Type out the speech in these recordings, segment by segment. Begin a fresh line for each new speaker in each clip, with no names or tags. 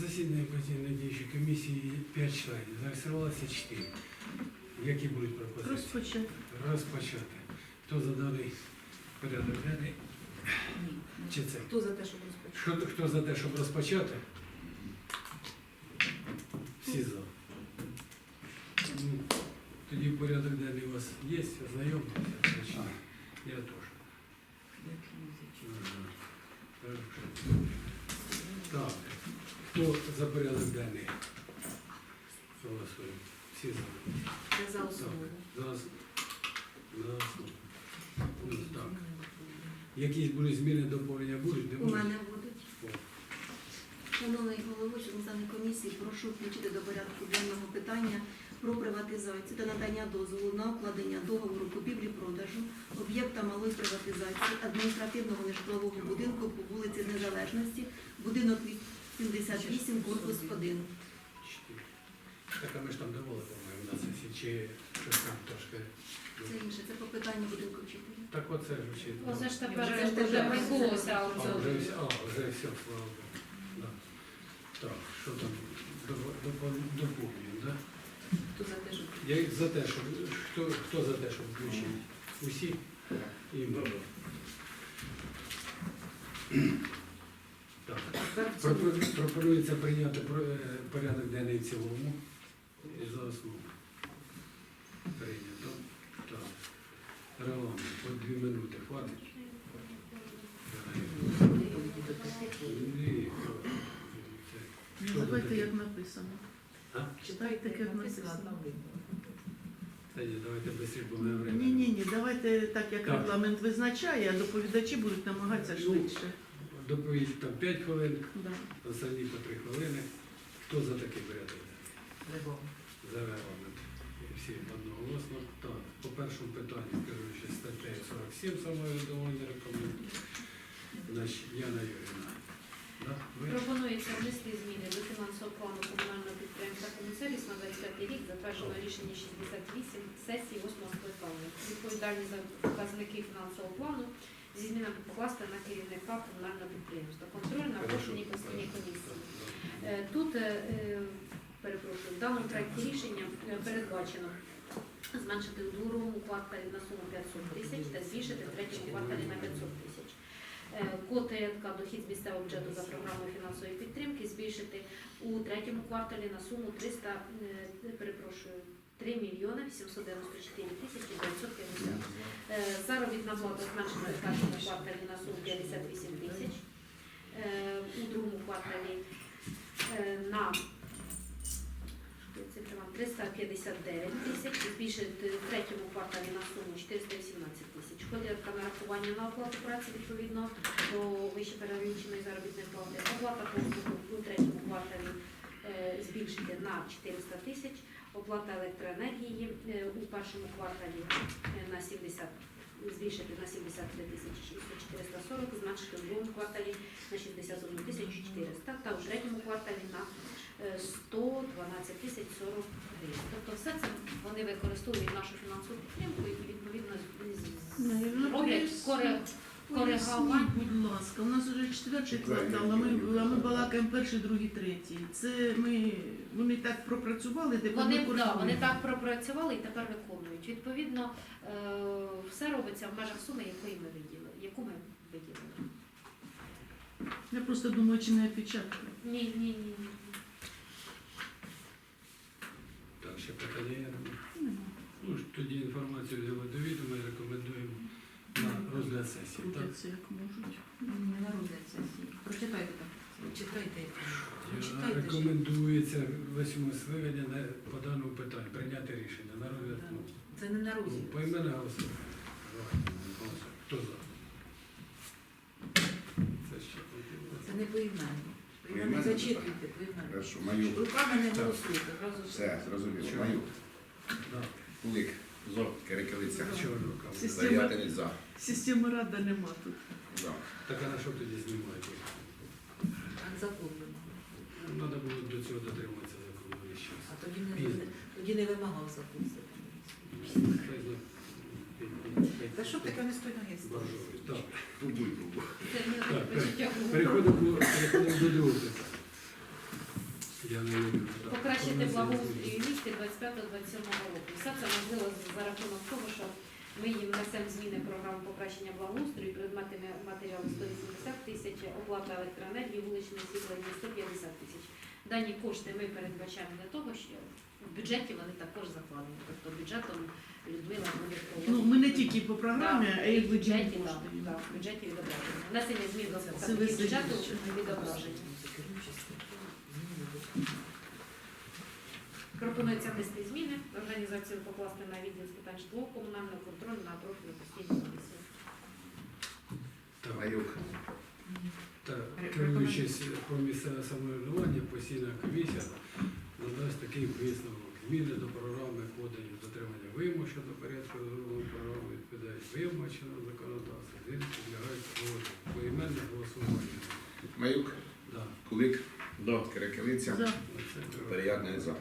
засіданні постійної діючої комісії 5 членів, зареєструвалося 4. Які будуть пропозиції?
Розпочати.
Розпочати. Хто за даний порядок денний? Чи це?
Хто за те, щоб розпочати?
Хто, хто за те, щоб розпочати? Всі за. Ну, Тоді порядок денний у вас є, ознайомтеся. значить. Я теж. За порядок денний? Голосуємо. Всі за.
Це за основу.
Зараз. Зараз. Ну, так. Якісь будуть зміни доповнення будуть? Не
У
будуть?
мене будуть.
О.
Шановний головуючий Національної комісії, прошу включити до порядку денного питання про приватизацію та надання дозволу на укладення договору купівлі-продажу об'єкта малої приватизації адміністративного нежитлового будинку по вулиці Незалежності, будинок 78, корпус 1.
Так, а ми ж там давали, по-моєму, на сесії, чи щось там трошки.
Це інше, це по питанню будинку вчителя.
Так оце ж чи.
Оце ж тепер
Вже ж
вже
тепер.
А, вже все, а, вже все, слава Богу. Да. Так, що там Доп- доп- доповнюємо, да?
Хто за те, щоб
Я за те, щоб хто, хто за те, щоб включити? Усі? І ми. Так. Пропо- Пропонується прийняти про- е, порядок денний в цілому і за основу. Прийнято. Так. Регламент, по дві минути хватить. Ні. Це-
Давайте як написано.
А?
Читайте, як написано.
Та ні, давайте було время.
Ні, ні, ні, давайте так, як
Так.
регламент визначає, а доповідачі будуть намагатися
Ну,
швидше.
Доповідь там 5 хвилин,
Да.
останні по 3 хвилини. Хто за такий порядок?
Рибом.
За регламент. Всі одноголосно. Так, по першому питанню, керуючи статтею 47 самовідомлення рекомендую. Значить, Яна Юріна. Да? Ви?
Пропонується внести зміни до фінансового плану комунального підприємства «Комісаріс» на 25 рік, затверджено рішення 68 сесії 8 скликання. Відповідальні за показники фінансового плану зі змінами покласти на керівника комунального підприємства. Контроль на профільній постійній комісії. Е, Тут, е, е, перепрошую, в даному проєкті рішення передбачено зменшити у другому кварталі на суму 500 тисяч та збільшити в третьому кварталі на 500 тисяч. Е, дохід з місцевого бюджету за програмою фінансової підтримки збільшити у третьому кварталі на суму 300, е, перепрошую, 3 мільйони 794 тисячі 950. Е, Заробітна плата зменшена в першому кварталі на суму 58 тисяч. Е, У другому кварталі е, на 359 тисяч, і збільшити в третьому кварталі на суму 418 тисяч. Ходять нарахування на оплату праці відповідно до вище переліченої заробітної плати. Оплата у третьому кварталі збільшити на 400 тисяч. Оплата електроенергії е, у першому кварталі е, на 70 збільшити на 73 тисячі 440, зменшити в другому кварталі на 61 тисячу 400 та у третьому кварталі на е, 112 тисяч 40 гривень. Тобто все це вони використовують нашу фінансову підтримку і відповідно з- роблять коре- коригування.
Будь ласка, у нас вже четвертий квартал, а ми, а ми балакаємо перший, другий, третій. Це ми, вони так пропрацювали, тепер
Вони, да, вони так пропрацювали і тепер виконують. Відповідно, е, все робиться в межах суми, якої ми виділили, яку ми виділили.
Я просто думаю, чи не опечатка.
Ні, ні, ні, ні.
Так, ще питання є? Ну, ж тоді інформацію взяли до відома і рекомендуємо на розгляд сесії. Так?
Крутяться як можуть.
Не на розгляд сесії. Прочитайте так. Читайте. Читайте. ж.
Рекомендується восьмому скликання на по даному питанню прийняти рішення на розгляд. Ну,
Це не на
ну,
розгляд.
поіменне голосування. Давайте, голосуємо. Хто за? Це ще
Це не. Поіменно Поіменно, зачитуйте, поіменно.
Хорошо, маю.
Руками не голосуйте, одразу
Все, зрозуміло.
Чого?
Маю.
Да.
Кулик.
Чого руками?
Система-
Заятель за.
Системи рада нема тут.
За.
Так а на що тоді знімати?
Так законно.
Треба було до цього дотримуватися закону весь час.
А тоді не,
Пізно.
тоді не вимагав закон.
Хай зна-
Та що таке не стой ноги
Боржовий. Так.
Тубуй, тубуй.
Це не
Так,
почуття гумору.
Переходимо, переходимо до другого питання. Яна Юрійовна, так.
Покращити благоустрій місті 25-27 року. Все це можливо за рахунок того, що ми їм внесемо зміни в програму покращення благоустрою, предмети матеріалу 180 тисяч, оплата електроенергії, вуличне освітлення 150 тисяч. Дані кошти ми передбачаємо для того, що в бюджеті вони також закладені. Тобто бюджетом Людмила буде.
Ну, ми не тільки по програмі, а й
в бюджеті, так, так, в бюджеті відображення. Внесення змін до
Це
бюджету відображення. Пропонується внести зміни, організацію покласти на відділ з питань житлового комунального контролю на профілю постійної комісії.
Так.
Маюк.
Так, керуючись про місцеве самоврядування, постійна комісія надасть такий висновок. Зміни до програми подані в дотримання вимог щодо порядку розробленої програми відповідають вимог чинного законодавства. Зміни підлягають проводу поіменне голосування.
Маюк.
Да.
Кулик.
Оце треба.
Переядний за.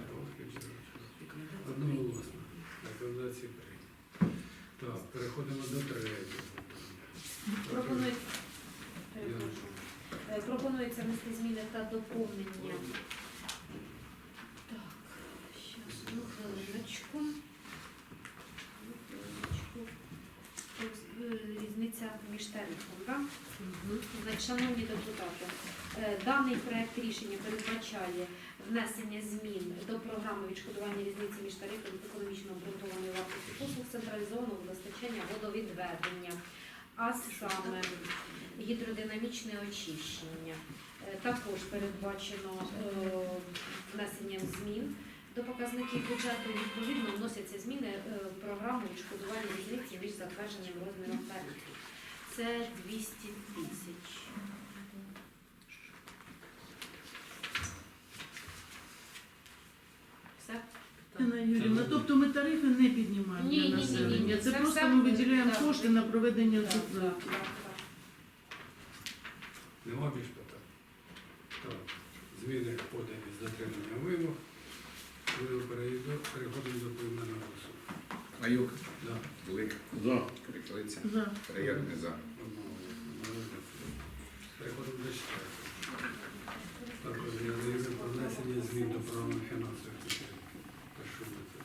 Одноголосно. Рекомендації прийняті. Так, переходимо до третього.
Пропонується, перепрошую. Е, пропонується внести зміни та доповнення. Так, щас, одну хвилиночку. Одну хвилиночку. Тут, е, Різниця між тарифом, так? Значить, Шановні депутати, е, даний проект рішення передбачає внесення змін до програми відшкодування різниці між тарифом економічно обґрунтованої вартості послуг централізованого водостачання водовідведення, а саме гідродинамічне очищення. Е, Також передбачено е, внесенням змін до показників бюджету. Відповідно, вносяться зміни в програму відшкодування різниці між затвердженим розміром тарифів. Це 200 тисяч. Все?
Юрівна, тобто ми тарифи не піднімаємо
Ні, ні,
для
ні, ні,
населення.
ні.
Це
Це
просто ми виділяємо
так,
кошти на проведення
Так, так.
Нема більш питань? Так. Зміни подані з дотримання вимог. Ми перейду- переходимо до поіменного голосування.
Маюк.
Да.
Кулик. Кирикилиця.
За.
Переядний за.
Переходимо до. Також я заявив про внесення змін до програми фінансових підтримки. Це.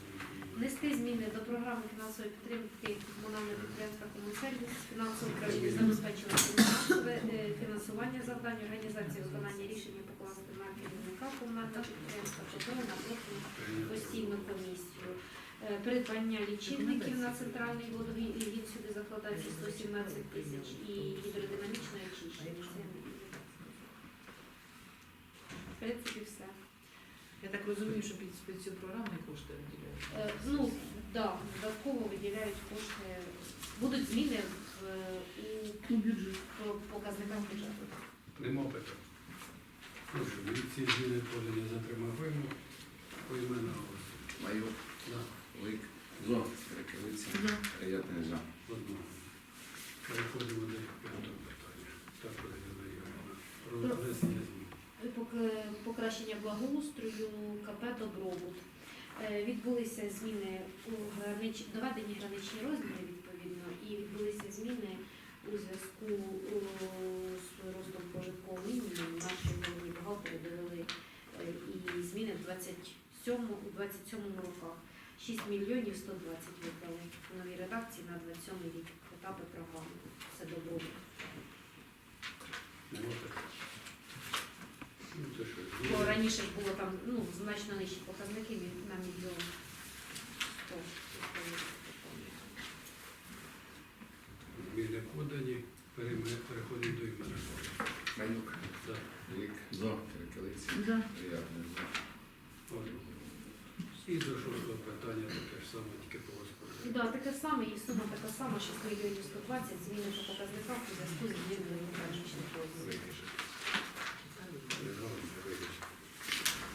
Внести зміни до програми фінансової підтримки комунального підприємства «Комунсервіс» фінансове управління забезпечило фінансове е, фінансування завдань організації виконання рішення покласти на керівника комунального підприємства, контроль на профільну постійну комісію. Е, Придбання лічильників на центральний водогін сюди закладається 117 тисяч і гідродинамічне очищення. В принципі, все.
Я так розумію, що під, під цю програму і кошти виділяють.
Е, Ну, так, додатково виділяють кошти. Будуть зміни в, е, у
У бюджет.
по- показниках бюджету.
Нема питань. Прошу, від ці зміни подані затримав вимог. Поіменного голосування.
Маюк.
Да.
Кирикилиця.
За.
Переядний за.
Одного. Переходимо до п'ятого питання. Про внесення змін.
Покращення благоустрою КП Добробут. Е, Відбулися зміни у гранич... доведені граничні розміри відповідно, і відбулися зміни у зв'язку з ростом прожиткового мінімуму. Наші головні бухгалтери довели е, і зміни в 27 у 27 роках. 6 мільйонів 120 виклали у новій редакції на 27 рік етапи програми. Це.
Ну,
Бо раніше ж було там ну, значно нижчі показники на мільйон. сто.
Зміни подані. Переходимо до імені.
Маюк.
Да.
Кулик. Кирикилиця.
За.
Переядний за.
Одного. І до шостого питання таке ж саме, тільки по господарству.
Да, таке саме, і сума така сама, 6 мільйонів 120, зміни по показниках у зв'язку з зміною граничних розмірів.
Вирішити. Лежалося вирішити.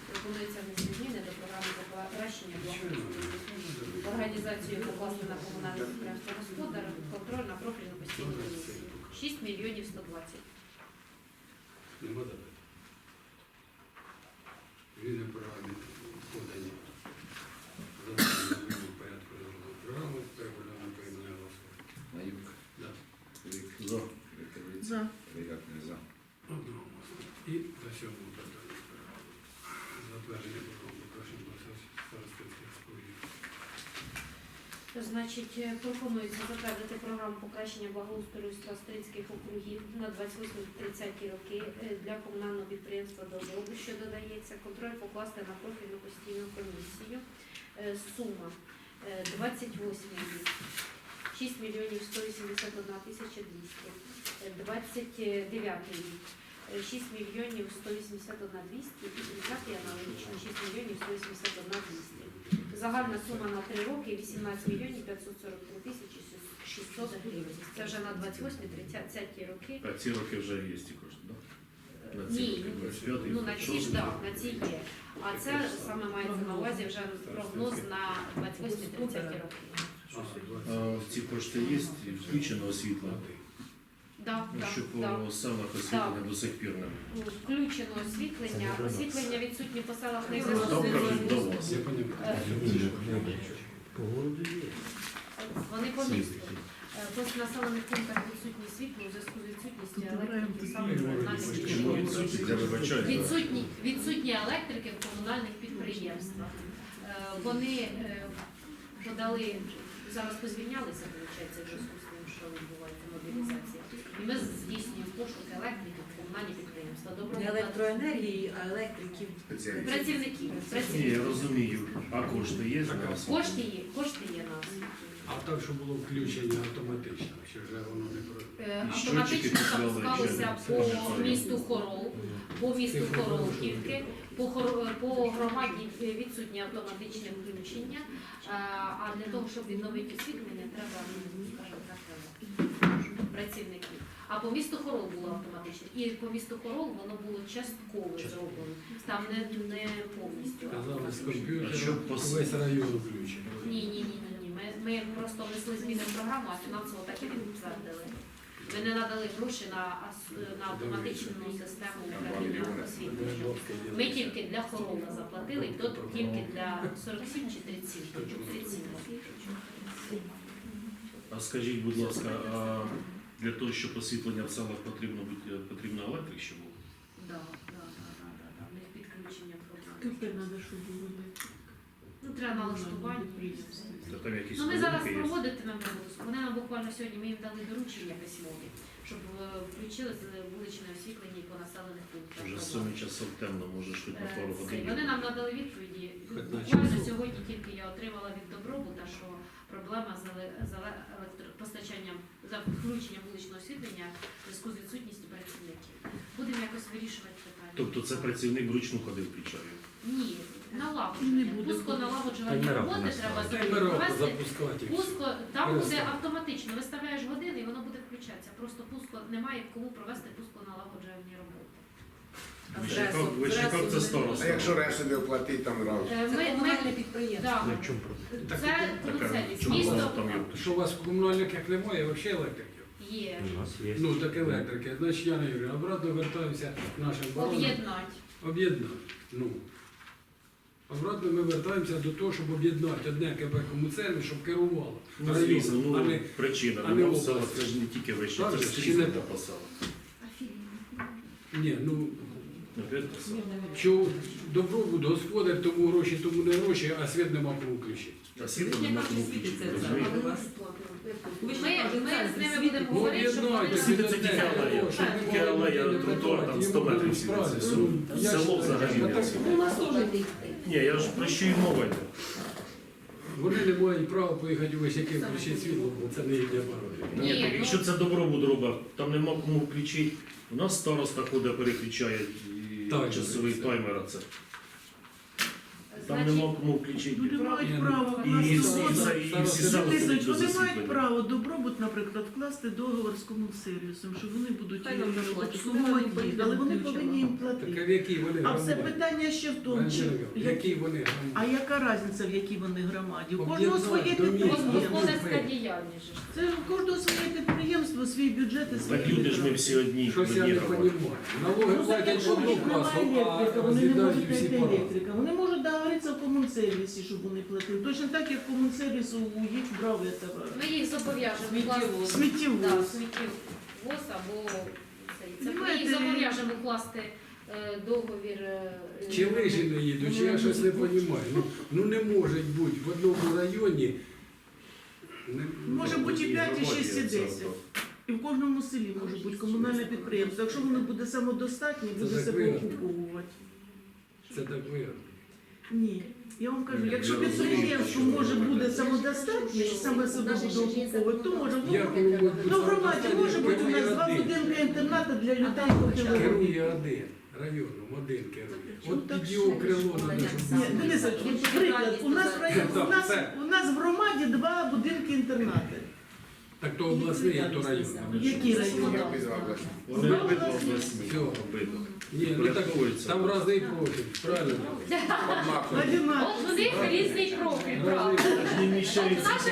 Пропонується внести зміни до програми покращення благоустрою.
Звичайно.
Організацію покласти на комунальне підприємство господар, контроль на профільну постійну комісію. 6 мільйонів 120.
Нема запитань. Зміни програмі подані.
За.
Переядний за.
Одного голосу. І до сьомого питання. затвердження програми покращення старостинських округів.
Значить, е, пропонується затвердити програму покращення благоустрою старостинських округів на 28-30 роки е, для комунального підприємства «Добробут», що додається, контроль покласти на профільну постійну комісію. Е, Сума е, 28 рік, 6 мільйонів 181 тисяча 200. Е, 29 рік, е, 6 мільйонів 181 200 і 30 аналогічно 6 мільйонів 181 200. Загальна сума на 3 роки 18 мільйонів 543 тисячі 600 гривень. Це вже на 28-30 роки.
А ці роки вже є ті кошти, так?
Е,
На ці
Ні,
роки 25
ну на ці ж так, на ці є. А це саме мається на увазі вже прогноз на 28-30 роки.
А,
А ці кошти є включено освітлення?
Да,
Ну,
да,
що
да.
селах освітлення до сих пір немає.
Ну, Включено освітлення. Освітлення відсутні по селах не. Е, Вони по місту. Е, По населених пунктах відсутні світло у зв'язку з відсутністю електрики саме в комунальних
відсутні?
Відсутні, електрики в комунальних підприємствах. Е, Вони е, подали, зараз позвільнялися, виходить, в зв'язку з тим, що відбувається мобілізація. І ми здійснюємо пошук електрики в комунальні підприємства.
Не електроенергії, а електриків.
Спеціалісти.
працівників.
Ні, я
працівників.
розумію. А кошти є на освітлення?
Кошти є, кошти є на.
А так, що було включення автоматично, що вже воно не про.
Е,
І щотчики
Автоматично
підклали,
запускалися по місту Хорол, по місту
Цифру
Хоролківки, по, по громаді відсутнє автоматичне включення. Е, А для того, щоб відновити освітлення, треба, ну, працівників. А по місту Хорол було автоматичне. І по місту Хорол воно було частково зроблено. Там не, не повністю.
Казали, з
що
весь район включений.
Ні, ні, ні, ні, ні. Ми, ми просто внесли зміни в програму, а фінансово так і не підтвердили. Ми не надали гроші на, ас- на автоматичну систему управління освітлення. Ми тільки для хорола заплатили, і то тільки для 47 чи 37. 37.
А скажіть, будь ласка, а для того, щоб освітлення в селах потрібно бути потрібно електрик ще було?
Да, да, да, да, да, да. В них підключення проблеми.
Тепер треба, щоб було.
Ну, треба налаштування.
Там якісь
Ну, ми зараз
колонки є?
проводитимемо. Вони нам буквально сьогодні ми їм дали доручення письмові, щоб е, включили з вуличне освітлення і по населених пунктах.
Вже з 7 часів темно, може хоч на пару
Е,
годин.
Вони нам надали відповіді.
Хоч на
Буквально
часу.
сьогодні тільки я отримала від добробута, що проблема з еле- з еле- електропостачанням за включенням вуличного освітлення в зв'язку з відсутністю працівників. Будемо якось вирішувати питання.
Тобто це працівник вручну ходив включає?
Ні,
Не
налагодження.
буде.
Пуско налагоджувальні
Таймера
роботи треба
Таймера запускати.
Пуско там буде автоматично. Виставляєш години і воно буде включатися. Просто пуско немає кому провести пуско налагоджувальні роботи.
Це
не
староста.
А якщо решти не оплатить там раз?
Е,
Це
Ми,
комунальне підприємство.
да,
в чому проблема?
Це
Така, чому воно
Місто
там є?
Що у вас в комунальниках немає, взагалі електриків?
є.
У нас є.
Ну, так електрики. Значить, я не говорю, обратно вертаємося нашим баронам.
Об'єднати.
Об'єднати. Ну. Обратно ми вертаємося до того, щоб об'єднати одне КБ комуцерне, щоб керувало.
Ну,
районом,
звісно,
а
ну
не
причина.
а не
Нема в
область.
селах, це ж не тільки вище,
Так
це ж
чи
скрізь
не так?
по селах.
Ні, ну
Опять по селах.
що добробут, господар, тому гроші, тому не гроші, а світ нема включити.
А світло включити.
Ми, ми з ними будемо
Ну,
говорити, щоб вони
об'єднайте,
Світиться
світиться
тільки алея. Тільки алея, тротуар, там 100 метрів світиться. Ну, село взагалі не.
У нас теж
Ні, я ж про що й мова йде.
Вони не мають права поїхати у яким включити світло, бо це не їхня пародія.
Ні, так якщо це добробут робить, там нема кому включити. У нас староста ходить, переключає і
Так,
часовий
це.
таймер, а це. Там нема кому включити.
Люди мають право
І, і, і,
договор.
і, і всі села
Дивись,
ходять
Вони мають право добробут, наприклад, вкласти договор з комунсервісом, що вони будуть
Хай нам
обслуговувати їх, але вони повинні їм
Так а
платити.
в якій вони
А все
громаді?
питання ще в тому, чи
Дерев'ян, в якій вони
а
громаді?
яка різниця, в якій вони громаді? У кожного своє підприємство.
господарська діяльність. же ж.
Це у кожного своє підприємство, свій бюджет і
Так люди ж ми всі одні,
Щось я не. Налоги
Ну так
платять в
якщо в
одну
них немає
касу,
електрика,
а
вони не
роз'їдають
можуть знайти
пора.
електрика. Вони можуть договоритися в комунсервісі, щоб вони платили. Точно так, як комунсервіс у їх брав це
Ми їх зобов'яжемо
Сміттєвоз.
сміттєвоз.
Да, сміттєвоз або цей. Це ми їх зобов'яжемо укласти е, договір. е,
Чи лижі не їдуть, чи я щось не розумію. Ну, ну не може бути в одному районі. Не,
Може бути і 5, і 6, і 10. І в кожному селі може бути комунальне підприємство. Якщо воно буде самодостатнє, буде себе окуповувати.
Це так вигідно.
Ні. Я вам кажу, якщо підприємство може буде самодостатнє саме себе буде окуповувати, то може
Я
бути. Ну, в громаді може бути у нас два будинки інтернату для людей похилого.
Керує один районом, один керує. От під його крило
Ні, Дениса, приклад, у нас, в районі- у нас, у нас в громаді два будинки інтернати.
Так то обласний, а то районний.
Які райони?
Вони обидва обласні.
Все.
Обидва.
Ні, ну так там разний профіль, правильно?
Одинаково.
От у них різний профіль, правда.
Не мішають
От наші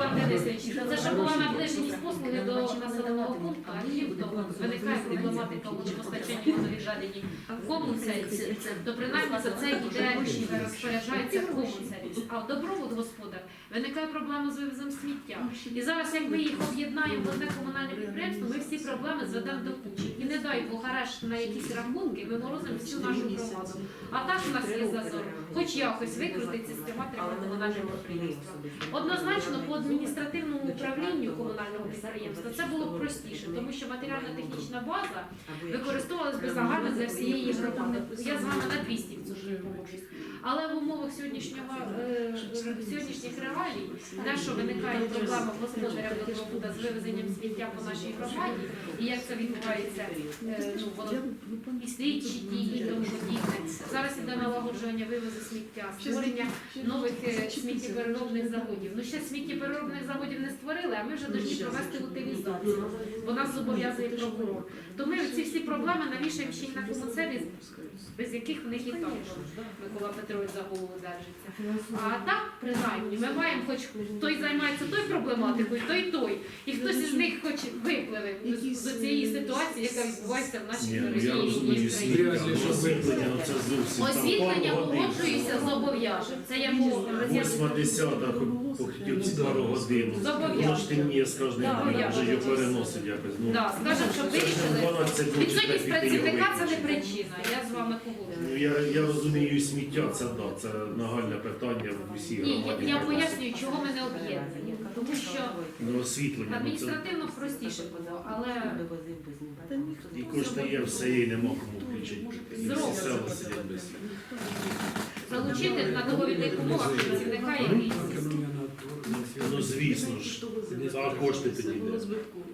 Степан Денисович, це ще була наближеність послуги до населеного пункту, а того, виникає проблематика водопостачання водовідведені в комунсервісі, то принаймні за це йде розпоряджається комунсервіс. А в добробут господар виникає проблема з вивозом сміття. І зараз, як ми їх об'єднаємо в одне комунальне підприємство, ми всі проблеми зведемо до кучі. Не дай Бог арешт на якісь рахунки, ми морозимо всю нашу громаду. А так у нас є зазор, хоч якось викрутиться з тримати комунального підприємства. Однозначно по адміністративному управлінню комунального підприємства це було б простіше, тому що матеріально-технічна база використовувалась би загально для всієї громади. Я з вами на 200 погоджуюсь. Але в умовах сьогоднішнього е, сьогоднішніх реалій, те, що виникає проблема господаря добробута з вивезенням сміття по нашій громаді, і як це відбувається, е, ну воно і слідчі дії, тому подібне. Зараз іде налагоджування вивозу сміття, створення нових е, сміттєпереробних заводів. Ну ще сміттєпереробних заводів не створили, а ми вже повинні провести утилізацію, бо нас зобов'язує прокурор. То ми ці всі проблеми навішаємо ще й на комуцеві, без яких в них і так Микола Петрович за голову держиться. А так, принаймні, ми маємо хоч той займається той проблематикою, той той. І хтось із них хоч випливе до цієї ситуації, яка відбувається в нашій
Ні, ну
ли,
ну, освітлення,
погоджуюся зобов'яжем. Це я можу
десята, похотів ці пару годин.
Зобов'язаний.
Воно ж темніє з кожним
Да,
днем, вже його переносить якось. Ну,
Да, скажемо, що
це
вирішили.
12 ночі
Відсутність
його
працівника це не причина. Я з вами
Ну, я, я розумію, сміття це да, це нагальне питання в усій
Ні, я,
громаді.
я пояснюю, чого ми не об'єднані. Тому що
Ну, освітлення, ну, це
адміністративно простіше було, але
і кошти є, все є, і нема кому включити. І всі села сидять без
залучити на договірних умовах працівника, який
Ну, звісно ж, а кошти тоді йде.
збитково.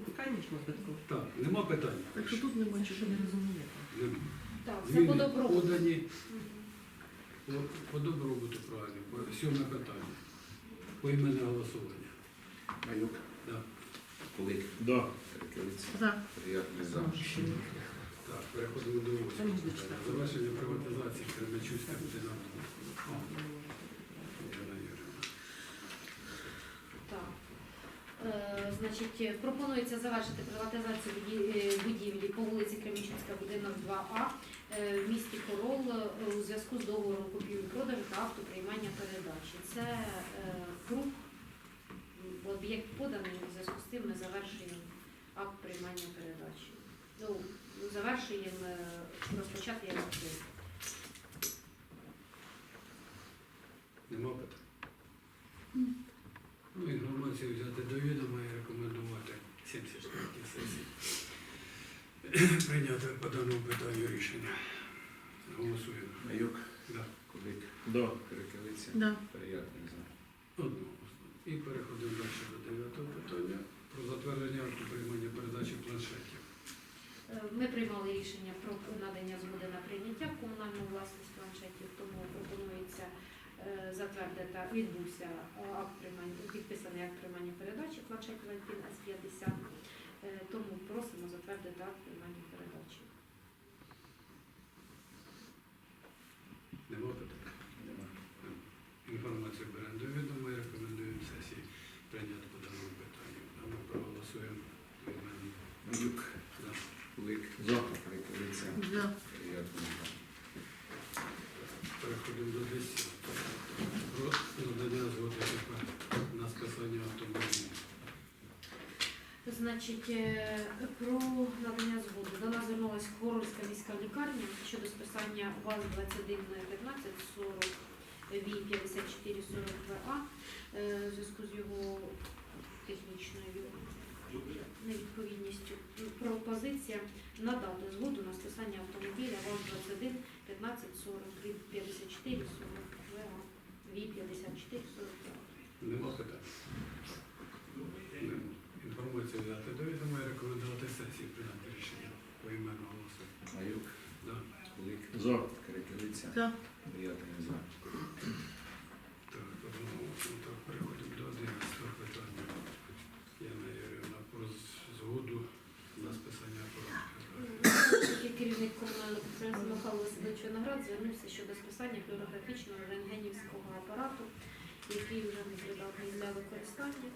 Так, нема питань.
Так що тут нема чого не розуміти.
Нема.
Так, за
Зміни подобробут. по- по добробуту правильно. По- Сьоме питання. Поіменне голосування.
Маюк,
Да.
Кулик,
Да.
Приятний замш.
Так, переходимо до восьмого. Завершення приватизації
Кременчуська 11. Значить, пропонується завершити приватизацію е, будівлі по вулиці Кремічинська, будинок 2А е, в місті Хорол е, у зв'язку з договором купівлі-продажу та автоприймання передачі. Це е, круг, об'єкт поданий, у зв'язку з тим ми завершуємо акт приймання передачі. Ну, завершуємо е, розпочати його актив.
Нема питань? Ну, інформацію взяти до відома і рекомендувати 74 сесії. Прийняти по даному питанню рішення. Голосуємо.
Маюк.
Да.
Кулик.
Да.
Перекелиця.
Да.
Приятний за.
Одноголосно. І переходимо далі до дев'ятого питання про затвердження акту приймання передачі планшетів.
Е, Ми приймали рішення про надання згоди на прийняття в комунальну власність планшетів, тому пропонується е, затвердити, відбувся е, акт приймання, підписаний акт приймання передачі планшетів Альпін С-50, Е, тому просимо затвердити акт приймання передачі.
Нема питань?
Нема.
Інформацію беремо до відома і рекомендуємо сесії прийняти по даному питанню. А ми проголосуємо.
Кулик.
За.
Лик.
За.
Приятний за.
Переходимо до 10. Про надання згоди тепер на скасання автомобілів.
Значить, е, про надання згоди. До нас звернулася Хорольська міська лікарня щодо списання УАЗ 21 15 40 ВІ 54 40 ВА е, в зв'язку з його технічною невідповідністю. Пропозиція надати згоду на списання автомобіля ВАЗ 21 15 40 ВІ 54 40 ВА ВІ 54 40 ВА.
Нема питань. Інформацію взяти до відома і рекомендувати сесії прийняти рішення по імену голосування.
Маюк,
Да.
Кулик,
За.
Крикевиця,
За.
Дев'ятий за.
Так, одноголосно. Так, переходимо до 11 питання. Яна Юріївна, про з- згоду на списання апаратів.
Такий керівник комунального підприємства Михайло Васильович Виноград звернувся щодо списання флюорографічного рентгенівського апарату, який вже не придатний для використання.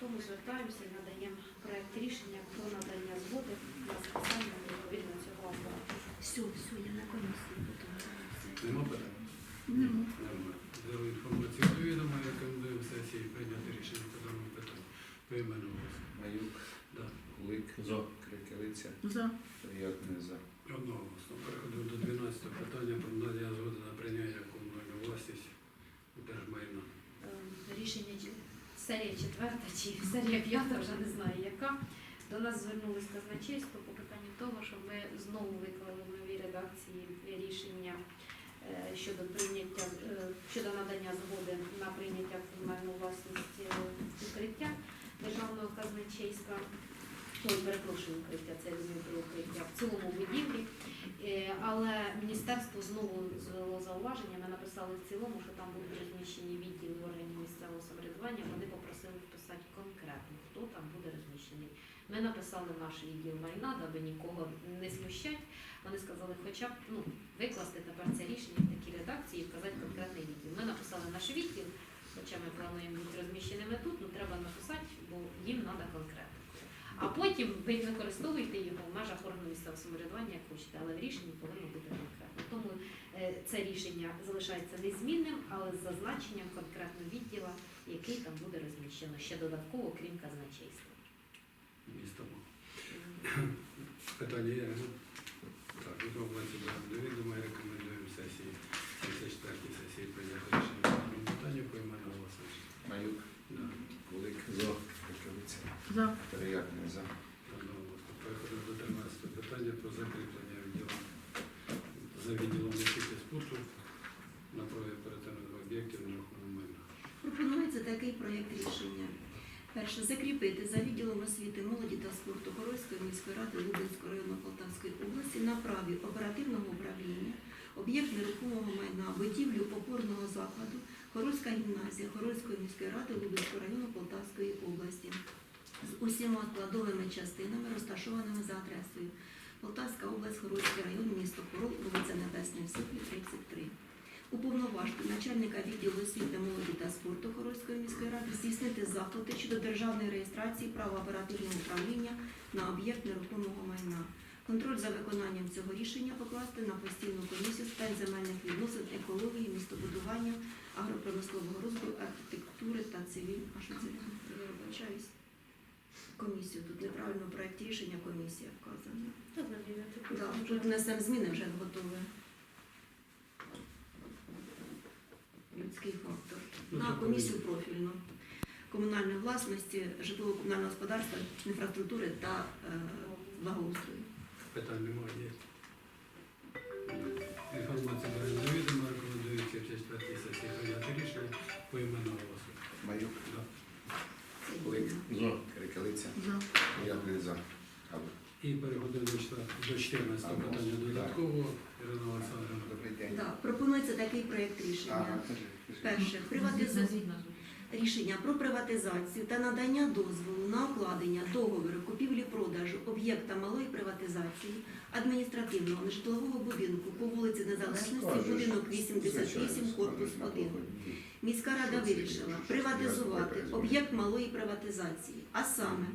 Тому звертаємося і надаємо проект рішення про надання згоди на списання відповідно цього апарату.
Все, все, я на комісії потім.
Нема питань?
Нема.
Нема. Взяли інформацію до відома і рекомендуємо сесії прийняти рішення по даному питанню. По імену голосування.
Маюк,
Да.
Кулик,
За.
Крикевиця,
За.
Дев'ятий за.
Одноголосно. Переходимо до 12 питання про надання згоди на прийняття комунальної власність держмайна.
Ем, Рішення чи- серія четверта чи серія п'ята, вже не знаю яка. До нас звернулися казначейство по питанню того, що ми знову виклали в новій редакції рішення е, щодо прийняття е, щодо надання згоди на прийняття в власності е, укриття державного казначейства. Ой, перепрошую, укриття, це про укриття в цілому будівлі. Е, Але міністерство знову звело зауваження. Ми написали в цілому, що там будуть розміщені відділи органів місцевого самоврядування. Вони попросили вписати конкретно, хто там буде розміщений. Ми написали наш відділ майна, аби нікого не смущать. Вони сказали, хоча б ну, викласти тепер це рішення в такій редакції і вказати конкретний відділ. Ми написали наш відділ, хоча ми плануємо бути розміщеними тут, ну треба написати, бо їм треба конкретно. А потім ви використовуєте його в межах органу місцевого самоврядування, як хочете, але в рішенні повинно бути конкретно. Тому е, це рішення залишається незмінним, але з зазначенням конкретно відділа, який там буде розміщено ще додатково, крім казначейства.
Питання є? ну? Так, інформацію беремо до відома і рекомендуємо сесії 74 сесії прийняти рішення по імену голосування.
Маюк,
Да.
Кулик,
За.
Крикевиця,
За.
Дев'ятий за.
Одноголосно. Переходимо до 13 питання про закріплення відділу за відділом освіти спорту на праві оперативних об'єктів нерухомого майна.
Пропонується такий проєкт рішення. Перше, закріпити за відділом освіти, молоді та спорту Хорольської міської ради Лубенського району Полтавської області на праві оперативного управління, об'єкт нерухомого майна, будівлю опорного закладу, Хорольська гімназія Хорольської міської ради Лубенського району Полтавської області. З усіма складовими частинами, розташованими за адресою. Полтавська область, Хорольський район, місто Хорол, вулиця Небесної Сотні, 33 уповноважити начальника відділу освіти, молоді та спорту Хорольської міської ради здійснити заходи щодо державної реєстрації права оперативного управління на об'єкт нерухомого майна. Контроль за виконанням цього рішення покласти на постійну комісію з земельних відносин, екології, містобудування, агропромислового розвитку, архітектури та цивіль. А що це? Я вибачаюсь. Комісію. Тут неправильно в проєкті рішення комісія вказана. Да, тут внесемо зміни вже готове. Людський фактор.
Ну,
На комісію профільну комунальної власності, житлово-комунального господарства, інфраструктури та е, благоустрою.
Питань немає. Інформація беремо до рекомендується 54 прийняти рішення по імену голосу.
Маюк,
Да.
Кулик,
За.
Крикевиця,
За.
За. Або.
І переходимо до 14 до 14
Або.
питання додаткового. Ірина Олександровна.
Добрий день.
Да, пропонується такий проєкт рішення.
Ага.
Перше, приватизація. Рішення про приватизацію та надання дозволу на укладення договору купівлі-продажу об'єкта малої приватизації адміністративного нежитлового будинку по вулиці Незалежності, будинок 88,
Звичайно,
корпус
скажеш,
1. Міська рада вирішила приватизувати об'єкт малої приватизації, а саме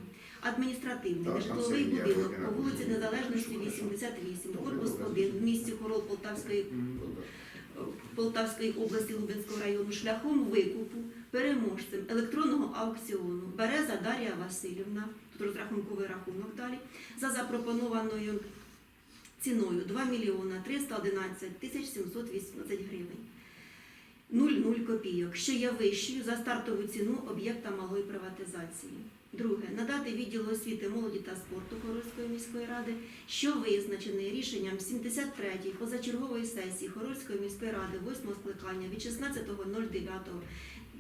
адміністративний нежитловий
є,
будинок по вулиці. Незалежності,
Хорошо.
88, корпус
добре.
1 в місті Хорол Полтавської Полтавської області Лубенського району шляхом викупу переможцем електронного аукціону Береза Дар'я Васильівна, тут розрахунковий рахунок далі, за запропонованою ціною 2 мільйона 311 тисяч 718 гривень. 0,0 копійок, що є вищою за стартову ціну об'єкта малої приватизації. Друге, надати відділу освіти, молоді та спорту Хорольської міської ради, що визначений рішенням 73-ї позачергової сесії Хорольської міської ради 8 скликання від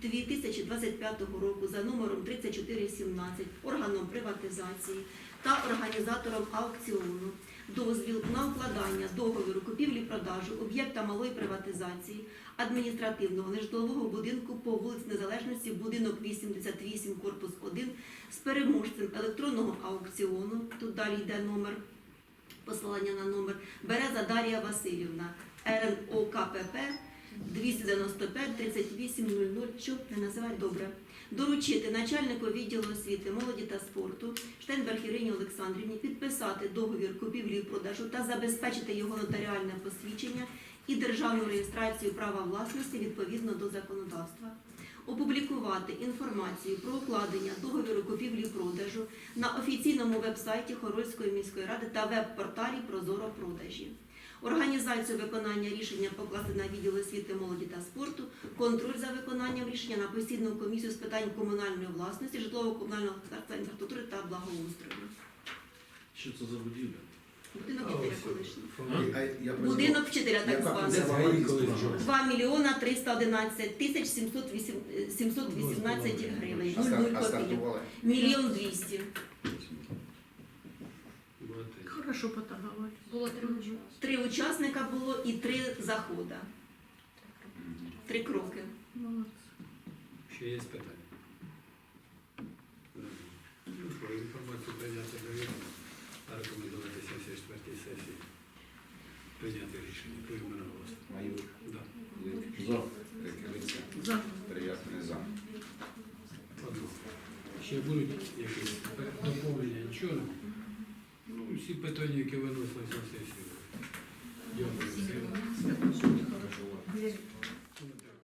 16.09.2025 року за номером 3417 органом приватизації та організатором аукціону дозвіл на укладання договору купівлі-продажу об'єкта малої приватизації адміністративного нежитлового будинку по вулиці Незалежності, будинок 88, корпус 1 з переможцем електронного аукціону. Тут далі йде номер, посилання на номер Береза Дар'я Васильівна, РНОКПП 295 38 00, що не називають добре. Доручити начальнику відділу освіти, молоді та спорту Штенберг Ірині Олександрівні підписати договір купівлі і продажу та забезпечити його нотаріальне посвідчення і державну реєстрацію права власності відповідно до законодавства. Опублікувати інформацію про укладення договіру купівлі-продажу на офіційному вебсайті Хорольської міської ради та веб-порталі Прозоро продажі. Організацію виконання рішення покласти на відділ освіти, молоді та спорту, контроль за виконанням рішення на постійну комісію з питань комунальної власності, житлово-комунального господарства, інфраструктури та благоустрою.
Що це за будівля?
Будинок
А,
вчителя колишній. Будинок вчителя так званий.
це
Це ГАІ колись
Ага.
жив.
2 мільйона 311 тисяч 718 гривень. 0,0 копійок. Мільйон 200.
Молодець.
Хорошо.
Було три учасники.
Три учасника було і три заходи. Три кроки.
Молодцы.
Ще є питання? Ну, що, інформацію прийняти до а рекомендувати 74 сесії прийняти рішення, поіменно голосу.
Маюр,
Да.
За.
Реквіця,
За.
Приятний за.
Ще будуть якісь доповнення, нічого? Ну, всі питання, які виносилися на сесію. Дякую всім.